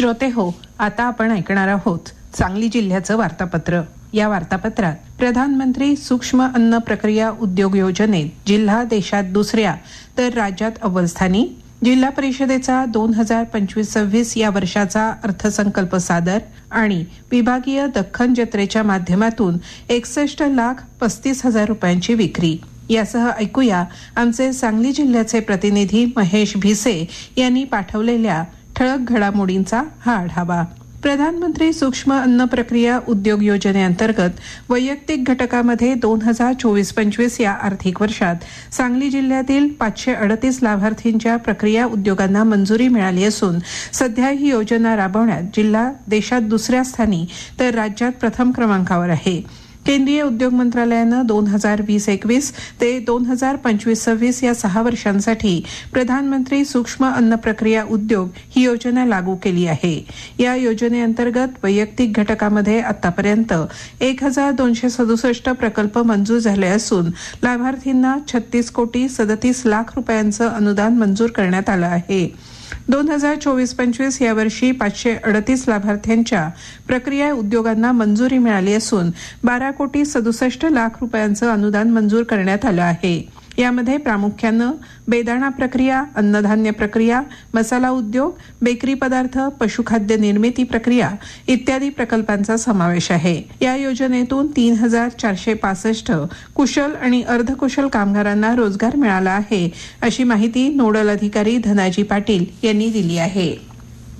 श्रोते हो आता आपण ऐकणार आहोत सांगली जिल्ह्याचं वार्तापत्र. या वार्तापत्रात प्रधानमंत्री सूक्ष्म अन्न प्रक्रिया उद्योग योजनेत जिल्हा देशात दुसऱ्या तर राज्यात अव्वलस्थानी जिल्हा परिषदेचा दोन हजार पंचवीस सव्वीस या वर्षाचा अर्थसंकल्प सादर आणि विभागीय दख्खन जत्रेच्या माध्यमातून एकसष्ट लाख पस्तीस हजार रुपयांची विक्री. यासह ऐकूया आमचे सांगली जिल्ह्याचे प्रतिनिधी महेश भिसे यांनी पाठवलेल्या ठळक घडामोडींचा हा आढावा. प्रधानमंत्री सूक्ष्म अन्न प्रक्रिया उद्योग योजनेअंतर्गत वैयक्तिक घटकामध्ये दोन हजार चोवीस पंचवीस या आर्थिक वर्षात सांगली जिल्ह्यातील पाचशे अडतीस लाभार्थींच्या प्रक्रिया उद्योगांना मंजुरी मिळाली असून सध्या ही योजना राबवण्यात जिल्हा देशात दुसऱ्या स्थानी तर राज्यात प्रथम क्रमांकावर आहे. केंद्रीय उद्योग मंत्रालयानं दोन हजार वीस एकवीस ते दोन हजार पंचवीस सव्वीस या सहा वर्षांसाठी प्रधानमंत्री सूक्ष्म अन्न प्रक्रिया उद्योग ही योजना लागू केली आहे. या योजनेअंतर्गत वैयक्तिक घटकामध्ये आतापर्यंत एक हजार दोनशे सदुसष्ट प्रकल्प मंजूर झाले असून लाभार्थींना छत्तीस कोटी सदतीस लाख रुपयांचं अनुदान मंजूर करण्यात आलं आहे. दोन हजार चोवीस पंचवीस या वर्षी पाचशे अडतीस लाभार्थ्यांच्या प्रक्रिया उद्योगांना मंजुरी मिळाली असून बारा कोटी सदुसष्ट लाख रुपयांचं अनुदान मंजूर करण्यात आलं आहे. यामध्ये प्रामुख्यानं बेदाणा प्रक्रिया अन्नधान्य प्रक्रिया मसाला उद्योग बेकरी पदार्थ पशुखाद्य निर्मिती प्रक्रिया इत्यादी प्रकल्पांचा समावेश आहे. या योजनेतून तीन हजार चारशे पासष्ट कुशल आणि अर्धकुशल कामगारांना रोजगार मिळाला आहे अशी माहिती नोडल अधिकारी धनाजी पाटील यांनी दिली आहे.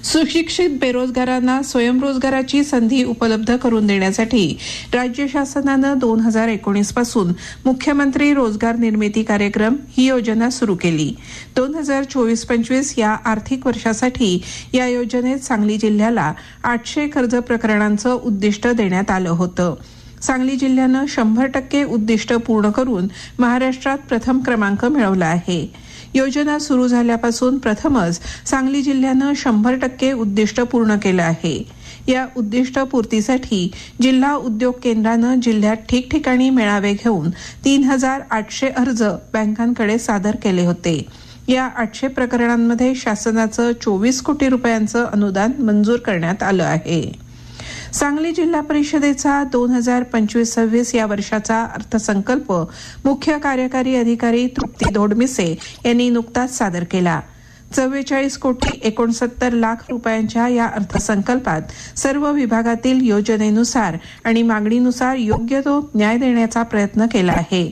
सुशिक्षित बेरोजगारांना स्वयंरोजगाराची संधी उपलब्ध करून देण्यासाठी राज्य शासनानं दोन हजार एकोणीसपासून मुख्यमंत्री रोजगार निर्मिती कार्यक्रम ही योजना सुरू केली. दोन हजार चोवीस पंचवीस या आर्थिक वर्षासाठी या योजनेत सांगली जिल्ह्याला आठशे कर्ज प्रकरणांचं उद्दिष्ट देण्यात आलं होतं. सांगली जिल्ह्यानं शंभर टक्के उद्दिष्ट पूर्ण करून महाराष्ट्रात प्रथम क्रमांक मिळवला आहे. योजना सुरू झाल्यापासून प्रथमच सांगली जिल्ह्यानं शंभर टक्के उद्दिष्ट पूर्ण केलं आहे. या उद्दिष्ट पूर्तीसाठी जिल्हा उद्योग केंद्रानं जिल्ह्यात ठिकठिकाणी मेळावे घेऊन तीन हजार आठशे अर्ज बँकांकडे सादर केले होते. या आठशे प्रकरणांमध्ये शासनाचं चोवीस कोटी रुपयांचं अनुदान मंजूर करण्यात आलं आहे. सांगली जिल्हा परिषदेचा दोन हजार पंचवीस सव्वीस या वर्षाचा अर्थसंकल्प मुख्य कार्यकारी अधिकारी तृप्ती धोडमिसे यांनी नुकताच सादर केला. चव्वेचाळीस कोटी एकोणसत्तर लाख रुपयांच्या या अर्थसंकल्पात सर्व विभागातील योजनेनुसार आणि मागणीनुसार योग्य तो न्याय देण्याचा प्रयत्न केला आहे.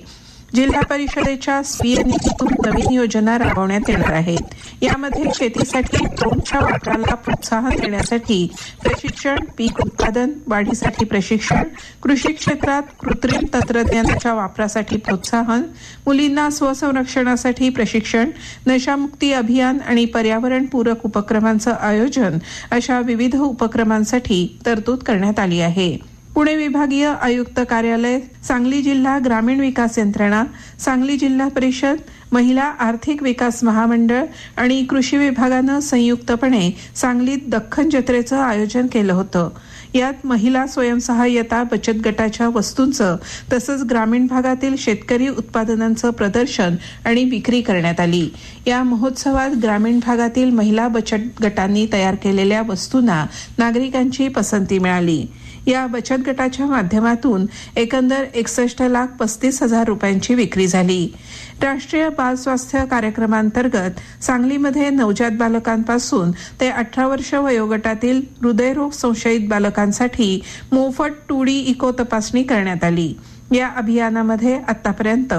जिल्हा परिषदेच्या स्वीय निधीतून नवीन योजना राबवण्यात येणार आहेत यामध्ये शेतीसाठी ड्रोनच्या वापराला प्रोत्साहन देण्यासाठी प्रशिक्षण पीक उत्पादन वाढीसाठी प्रशिक्षण कृषी क्षेत्रात कृत्रिम तंत्रज्ञानाच्या वापरासाठी प्रोत्साहन मुलींना स्वसंरक्षणासाठी प्रशिक्षण नशामुक्ती अभियान आणि पर्यावरणपूरक उपक्रमांचं आयोजन अशा विविध उपक्रमांसाठी तरतूद करण्यात आली आहे. पुणे विभागीय आयुक्त कार्यालय सांगली जिल्हा ग्रामीण विकास यंत्रणा सांगली जिल्हा परिषद महिला आर्थिक विकास महामंडळ आणि कृषी विभागानं संयुक्तपणे सांगलीत दख्खन जत्रेचं आयोजन केलं होतं. यात महिला स्वयंसहाय्यता बचत गटाच्या वस्तूंचं तसंच ग्रामीण भागातील शेतकरी उत्पादनांचं प्रदर्शन आणि विक्री करण्यात आली. या महोत्सवात ग्रामीण भागातील महिला बचत गटांनी तयार केलेल्या वस्तूंना नागरिकांची पसंती मिळाली. या बचत गटाच्या माध्यमातून एकंदर एकसष्ट लाख पस्तीस हजार रुपयांची विक्री झाली. राष्ट्रीय बाल स्वास्थ्य कार्यक्रमांतर्गत सांगलीमध्ये नवजात बालकांपासून ते अठरा वर्ष वयोगटातील हृदयरोग संशयित बालकांसाठी मोफत टू डी इको तपासणी करण्यात आली. या अभियानामध्ये आतापर्यंत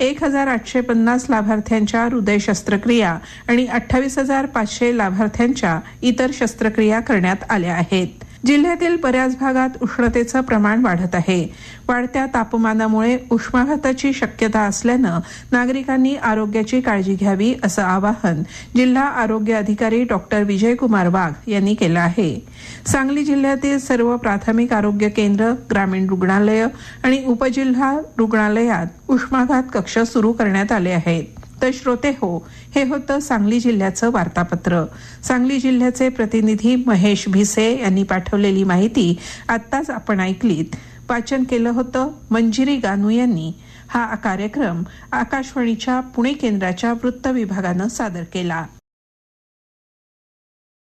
एक हजार आठशे पन्नास लाभार्थ्यांच्या हृदय शस्त्रक्रिया आणि अठ्ठावीस हजार पाचशे लाभार्थ्यांच्या इतर शस्त्रक्रिया करण्यात आल्या आहेत. जिल्ह्यातील बऱ्याच भागात उष्णतेचं प्रमाण वाढत आहे. वाढत्या तापमानामुळे उष्माघाताची शक्यता असल्यानं नागरिकांनी आरोग्याची काळजी घ्यावी असं आवाहन जिल्हा आरोग्य अधिकारी डॉक्टर विजयकुमार वाघ यांनी केलं आहे. सांगली जिल्ह्यातील सर्व प्राथमिक आरोग्य केंद्र ग्रामीण रुग्णालय आणि उपजिल्हा रुग्णालयात उष्माघात कक्ष सुरू करण्यात आले आहेत. तर श्रोते हो. हे होतं सांगली जिल्ह्याचं वार्तापत्र. सांगली जिल्ह्याचे प्रतिनिधी महेश भिसे यांनी पाठवलेली माहिती आत्ताच आपण ऐकलीत. वाचन केलं होतं मंजिरी गानू यांनी. हा कार्यक्रम आकाशवाणीच्या पुणे केंद्राच्या वृत्त विभागानं सादर केला.